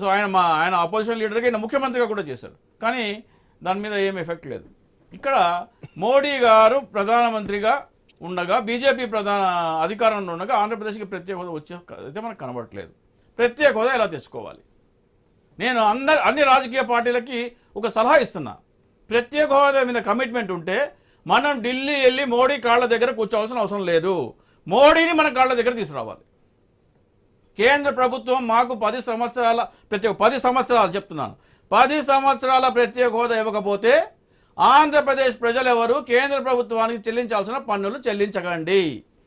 So ఆయన మా ఆయన అపోజిషన్ లీడర్గా ఆయన ముఖ్యమంత్రిగా కూడా చేశారు కానీ దాని మీద ఏం ఎఫెక్ట్ లేదు. ఇక్కడ మోడీ గారు ప్రధానమంత్రిగా ఉండగా బీజేపీ ప్రధాన అధికారంలో ఉండగా ఆంధ్రప్రదేశ్కి ప్రత్యేక హోదా వచ్చే అయితే మనకు కనబడట్లేదు. ప్రత్యేక హోదా ఎలా తెచ్చుకోవాలి? నేను అందరు అన్ని రాజకీయ పార్టీలకి ఒక సలహా ఇస్తున్నా. ప్రత్యేక హోదా మీద కమిట్మెంట్ ఉంటే మనం ఢిల్లీ వెళ్ళి మోడీ కాళ్ళ దగ్గర కూర్చోవాల్సిన అవసరం లేదు. మోడీని మన కాళ్ళ దగ్గర తీసుకురావాలి. కేంద్ర ప్రభుత్వం మాకు పది సంవత్సరాల ప్రత్యేక పది సంవత్సరాలు చెప్తున్నాను. పది సంవత్సరాల ప్రత్యేక హోదా ఇవ్వకపోతే ఆంధ్రప్రదేశ్ ప్రజలు ఎవరు కేంద్ర ప్రభుత్వానికి చెల్లించాల్సిన పన్నులు చెల్లించకండి.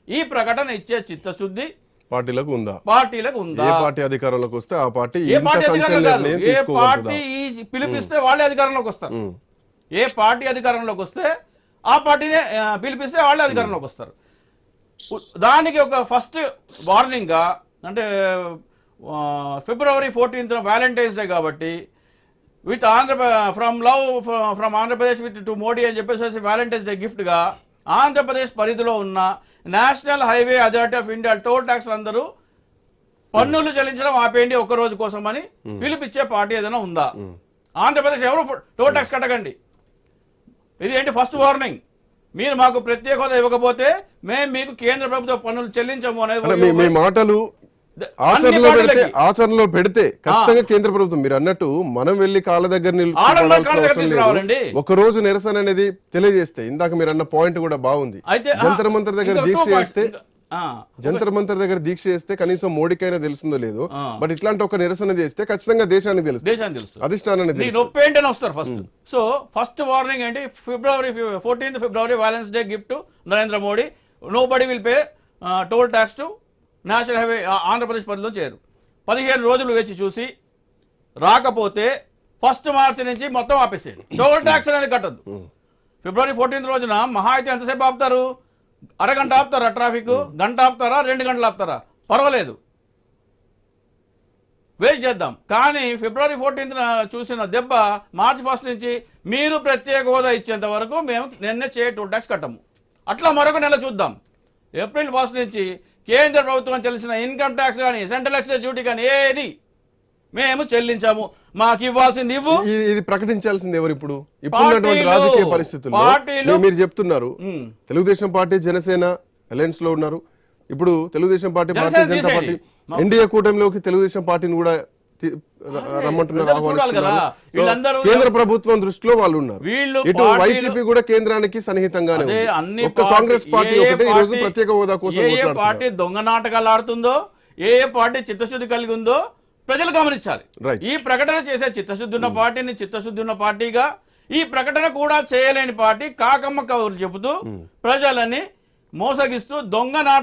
ఈ ప్రకటన ఇచ్చే చిత్తశుద్ధి పార్టీలకు ఉందా? పార్టీలకు ఏ ఉందా పార్టీ అధికారంలోకి వస్తే ఆ పార్టీ ఏ పార్టీ అధికారంలో ఏ పార్టీ ఈ పిలిపిస్తే వాళ్ళే అధికారంలోకి వస్తారు. ఏ పార్టీ అధికారంలోకి వస్తే ఆ పార్టీనే పిలిపిస్తే వాళ్ళే అధికారంలోకి వస్తారు. దానికి ఒక ఫస్ట్ వార్నింగ్గా అంటే ఫిబ్రవరి ఫోర్టీన్త్ వ్యాలంటైన్స్ డే కాబట్టి with Andhra from love from Andhra Pradesh with to Modi అని చెప్పేసి వ్యాలంటైన్స్ డే గిఫ్ట్గా ఆంధ్రప్రదేశ్ పరిధిలో ఉన్న national highway authority of India toll tax అందరూ పన్నులు చెల్లించడం ఆపేయండి ఒక్క రోజు కోసం అని పిలిపిచ్చే పార్టీ ఏదైనా ఉందా? ఆంధ్రప్రదేశ్ ఎవరు టోల్ ట్యాక్స్ కట్టకండి. ఇది ఏంటి ఫస్ట్ వార్నింగ్? మీరు మాకు ప్రత్యేక హోదా ఇవ్వకపోతే మేము మీకు కేంద్ర ప్రభుత్వ పన్నులు చెల్లించము అనేది మీ మాటలు ఆచరణలో పెడితే. ఆచరణలో పెడితే ఖచ్చితంగా కేంద్ర ప్రభుత్వం మీరు అన్నట్టు మనం వెళ్ళి కాళ్ళ దగ్గర. ఒక రోజు నిరసన అనేది తెలియజేస్తే ఇందాక మీరు అన్న పాయింట్ కూడా బాగుంది. జంతర్ మంతర్ దగ్గర దీక్ష. చేస్తే జంతర్ మంతర్ దగ్గర దీక్ష చేస్తే కనీసం మోడీకైనా తెలుస్తుందో లేదో. బట్ ఇట్లాంటి ఒక నిరసన చేస్తే ఖచ్చితంగా దేశానికి తెలుస్తుంది. దేశానికి తెలుసు అధిష్టానానికి నీ తెలుస్తుంది. నొప్పి ఏంటని వస్తారు ఫస్ట్ సో ఫస్ట్ వార్నింగ్ ఏంటి? February fourteenth February valentine's day gift Narendra Modi nobody will pay toll tax to national highway Andhra Pradesh పరిధిలో చేరు. పదిహేను రోజులు వేచి చూసి రాకపోతే ఫస్ట్ మార్చి నుంచి మొత్తం ఆపేసేయండి. టోల్ ట్యాక్స్ అనేది కట్టద్దు. ఫిబ్రవరి ఫోర్టీన్త్ రోజున మహా అయితే ఎంతసేపు ఆపుతారు? అరగంట ఆపుతారా ట్రాఫిక్? గంట ఆపుతారా? రెండు గంటలు ఆపుతారా? పర్వాలేదు. వెయిట్ చేద్దాం. కానీ ఫిబ్రవరి ఫోర్టీన్త్ చూసిన దెబ్బ మార్చి ఫస్ట్ నుంచి మీరు ప్రత్యేక హోదా ఇచ్చేంత వరకు మేము నిన్నే చే టూ ట్యాక్స్ కట్టము. అట్లా మరొక నెల చూద్దాం. ఏప్రిల్ ఫస్ట్ నుంచి కేంద్ర ప్రభుత్వం చెల్లించిన ఇన్కమ్ ట్యాక్స్ కానీ సెంట్రల్ ఎక్సైజ్ డ్యూటీ కానీ ఏది మేము చెల్లించాము మాకు ఇవ్వాల్సింది ఇవ్వు ఇది ప్రకటించాల్సింది ఎవరు ఇప్పుడు. రాజకీయ పరిస్థితుల్లో పార్టీలు. మీరు- చెప్తున్నారు. తెలుగుదేశం పార్టీ జనసేన అలయన్స్లో ఉన్నారు ఇప్పుడు Telugu Desam party Janasena Bharatiya Janata party. NDA కూటమిలోకి Telugu Desam పార్టీని కూడా రమ్మంటున్నారు ఆహ్వానిస్తున్నారు. కేంద్ర ప్రభుత్వం దృష్టిలో వాళ్ళు ఉన్నారు వీళ్ళు ఇటు వైసీపీ కూడా కేంద్రానికి సన్నిహితంగానే ఉంది. అన్ని ఒక్క కాంగ్రెస్ పార్టీ ఒకటే ఈ రోజు ప్రత్యేక హోదా కోసం పార్టీ దొంగ నాటకాలు ఆడుతుందో ఏ ఏ పార్టీ చిత్తశుద్ధి కలిగి ఉందో ప్రజలు గమనించాలి. ఈ ప్రకటన చేసే చిత్తశుద్ధి ఉన్న పార్టీని చిత్తశుద్ధి ఉన్న పార్టీగా ఈ ప్రకటన కూడా చేయలేని పార్టీ కాకమ్మ కబుర్లు చెబుతూ ప్రజలని మోసగిస్తూ దొంగ నాట